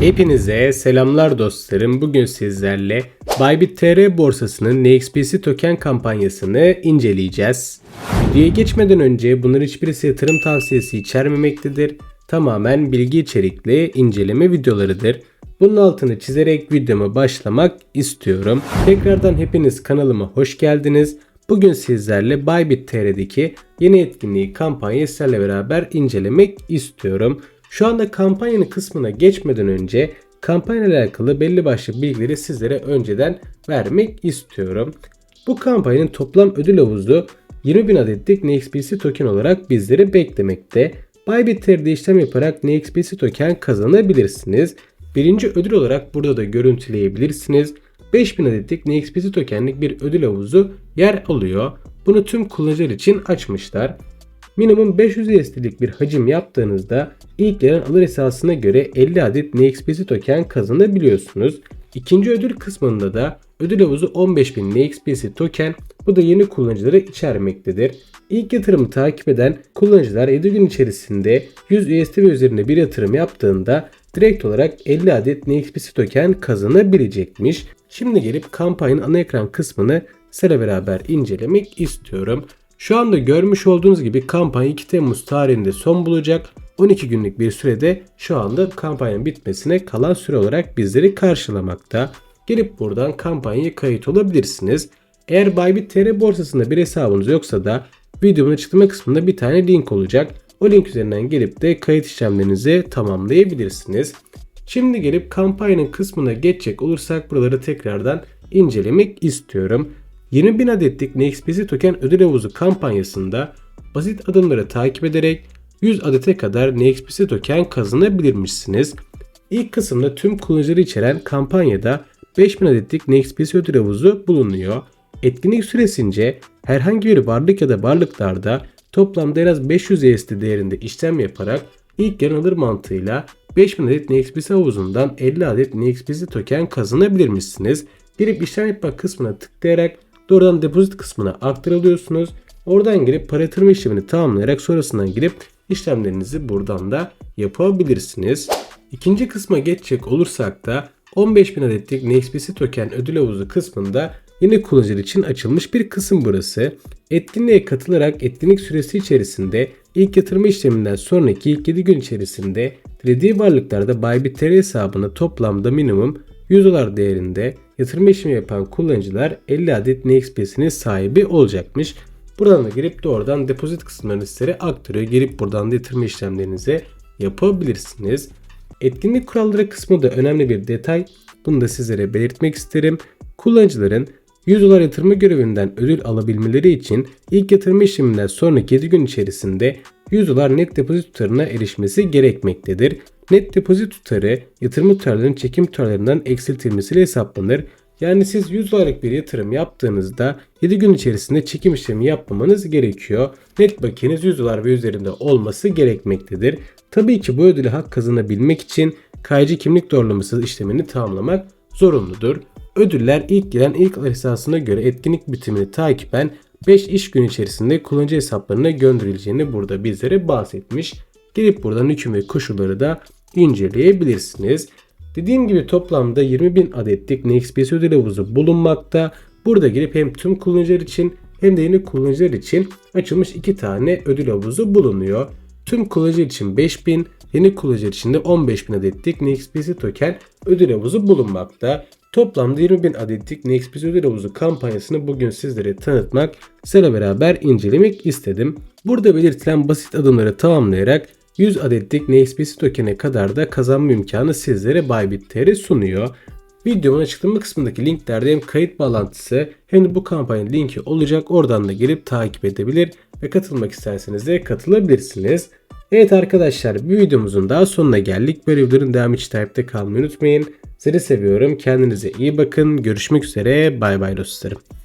Hepinize selamlar dostlarım. Bugün sizlerle Bybit TR borsasının NXPC token kampanyasını inceleyeceğiz. Videoya geçmeden önce bunların hiçbirisi yatırım tavsiyesi içermemektedir. Tamamen bilgi içerikli inceleme videolarıdır. Bunun altını çizerek videoma başlamak istiyorum. Tekrardan hepiniz kanalıma hoş geldiniz. Bugün sizlerle Bybit TR'deki yeni etkinliği kampanyayı sizlerle beraber incelemek istiyorum. Şu anda kampanyanın kısmına geçmeden önce kampanya ile alakalı belli başlı bilgileri sizlere önceden vermek istiyorum. Bu kampanyanın toplam ödül havuzu 20.000 adetlik NXPC token olarak bizleri beklemekte. Bybit TR'de işlem yaparak NXPC token kazanabilirsiniz. Birinci ödül olarak burada da görüntüleyebilirsiniz. 5000 adetlik NXPC tokenlik bir ödül havuzu yer alıyor. Bunu tüm kullanıcılar için açmışlar. Minimum 500 USD'lik bir hacim yaptığınızda ilk gelen alır esasına göre 50 adet NXPC token kazanabiliyorsunuz. İkinci ödül kısmında da ödül havuzu 15.000 NXPC token bu da yeni kullanıcıları içermektedir. İlk yatırımı takip eden kullanıcılar 7 gün içerisinde 100 USD ve üzerine bir yatırım yaptığında direkt olarak 50 adet NXPC token kazanabilecekmiş. Şimdi gelip kampanyanın ana ekran kısmını sizlerle beraber incelemek istiyorum. Şu anda görmüş olduğunuz gibi kampanya 2 Temmuz tarihinde son bulacak. 12 günlük bir sürede şu anda kampanyanın bitmesine kalan süre olarak bizleri karşılamakta. Gelip buradan kampanyaya kayıt olabilirsiniz. Eğer Bybit TR borsasında bir hesabınız yoksa da videomun açıklama kısmında bir tane link olacak. O link üzerinden gelip de kayıt işlemlerinizi tamamlayabilirsiniz. Şimdi gelip kampanyanın kısmına geçecek olursak buraları tekrardan incelemek istiyorum. 20.000 adetlik NXPC token ödül havuzu kampanyasında basit adımları takip ederek 100 adete kadar NXPC token kazanabilirmişsiniz. İlk kısımda tüm kullanıcıları içeren kampanyada 5000 adetlik NXPC ödül havuzu bulunuyor. Etkinlik süresince herhangi bir varlık ya da varlıklarda toplamda en az 500 USD değerinde işlem yaparak ilk gelen alır mantığıyla 5000 adet NXPC havuzundan 50 adet NXPC token kazanabilirmişsiniz. Girip işlem yapma kısmına tıklayarak doğrudan depozit kısmına aktarılıyorsunuz. Oradan girip para yatırma işlemini tamamlayarak sonrasından girip işlemlerinizi buradan da yapabilirsiniz. İkinci kısma geçecek olursak da 15.000 adetlik NXPC token ödül havuzu kısmında yeni kullanıcılar için açılmış bir kısım burası. Etkinliğe katılarak etkinlik süresi içerisinde ilk yatırma işleminden sonraki ilk 7 gün içerisinde dilediği varlıklarda Bybit hesabına toplamda minimum 100 dolar değerinde yatırma işlemi yapan kullanıcılar 50 adet NXP'sinin sahibi olacakmış. Buradan da girip doğrudan depozit kısımlarını sizlere aktarıyor. Girip buradan da yatırma işlemlerinizi yapabilirsiniz. Etkinlik kuralları kısmı da önemli bir detay. Bunu da sizlere belirtmek isterim. Kullanıcıların 100 dolar yatırma görevinden ödül alabilmeleri için ilk yatırma işleminden sonraki 7 gün içerisinde 100 dolar net depozit tutarına erişmesi gerekmektedir. Net depozit tutarı yatırım tutarlarının çekim tutarlarından eksiltilmesiyle hesaplanır. Yani siz 100 dolarlık bir yatırım yaptığınızda 7 gün içerisinde çekim işlemi yapmamanız gerekiyor. Net bakiyeniz 100 dolar ve üzerinde olması gerekmektedir. Tabii ki bu ödülü hak kazanabilmek için kayıcı kimlik doğrulaması işlemini tamamlamak zorunludur. Ödüller ilk gelen ilk esasına göre etkinlik bitimini takiben 5 iş gün içerisinde kullanıcı hesaplarına gönderileceğini burada bizlere bahsetmiş. Gelip buradan hüküm ve koşulları da inceleyebilirsiniz. Dediğim gibi toplamda 20.000 adetlik NXPC ödül havuzu bulunmakta. Burada girip hem tüm kullanıcılar için hem de yeni kullanıcılar için açılmış iki tane ödül havuzu bulunuyor. Tüm kullanıcı için 5000, yeni kullanıcı için de 15.000 adetlik NXPC token ödül havuzu bulunmakta. Toplamda 20.000 adetlik NXPC ödül havuzu kampanyasını bugün sizlere tanıtmak, sizlerle beraber incelemek istedim. Burada belirtilen basit adımları tamamlayarak 100 adetlik NXPC token'e kadar da kazanma imkanı sizlere Bybit TR sunuyor. Videomun açıklama kısmındaki linklerde hem kayıt bağlantısı hem de bu kampanyanın linki olacak. Oradan da gelip takip edebilir ve katılmak isterseniz de katılabilirsiniz. Evet arkadaşlar bir videomuzun daha sonuna geldik. Böyle videoların devamı için takipte kalmayı unutmayın. Sizi seviyorum. Kendinize iyi bakın. Görüşmek üzere. Bay bay dostlarım.